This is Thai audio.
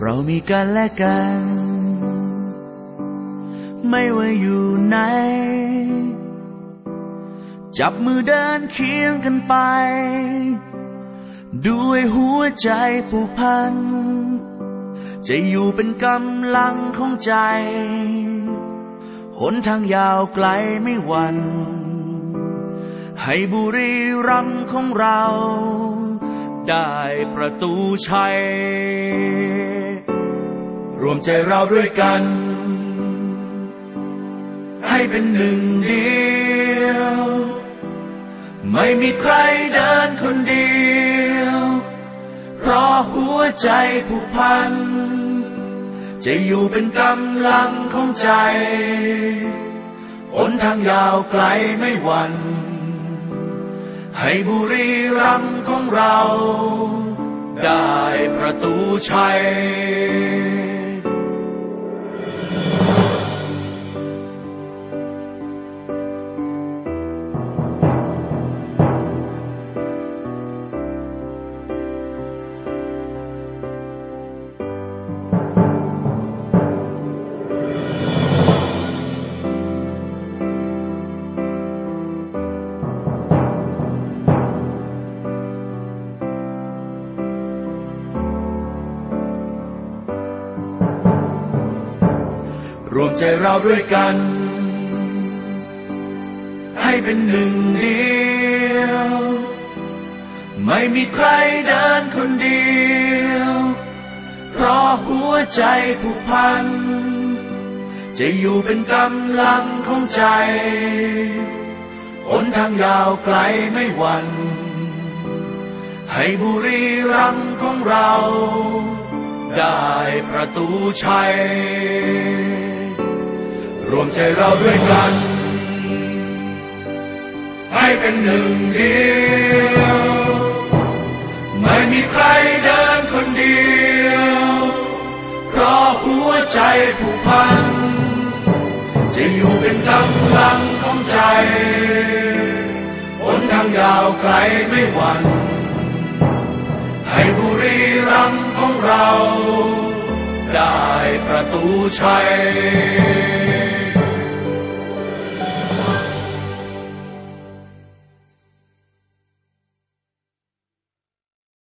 เรามีกันและกัน ไม่ว่าอยู่ไหน จับมือเดินเคียงกันไป ด้วยหัวใจผูกพัน จะอยู่เป็นกำลังของใจ หนทางยาวไกลไม่หวั่นให้บุรีรัมของเราได้ประตูชัย รวมใจเราด้วยกัน ให้เป็นหนึ่งเดียว ไม่มีใครเดินคนเดียว เพราะหัวใจผูกพัน จะอยู่เป็นกำลังของใจหนทางยาวไกลไม่หวั่นให้บุรีรัมย์ของเรา ได้ประตูชัย รวมใจเราด้วยกัน ให้เป็นหนึ่งเดียว ไม่มีใครเดินคนเดียว เพราะหัวใจผูกพัน จะอยู่เป็นกำลังของใจหนทางยาวไกลไม่หวั่นให้บุรีรัมของเรา ได้ประตูชัย รวมใจเราด้วยกัน ให้เป็นหนึ่งเดียว ไม่มีใครเดินคนเดียว เพราะหัวใจผูกพัน จะอยู่เป็นกำลังของใจหนทางยาวไกลไม่หวั่นให้บุรีรัมย์ของเรา ได้ประตูชัย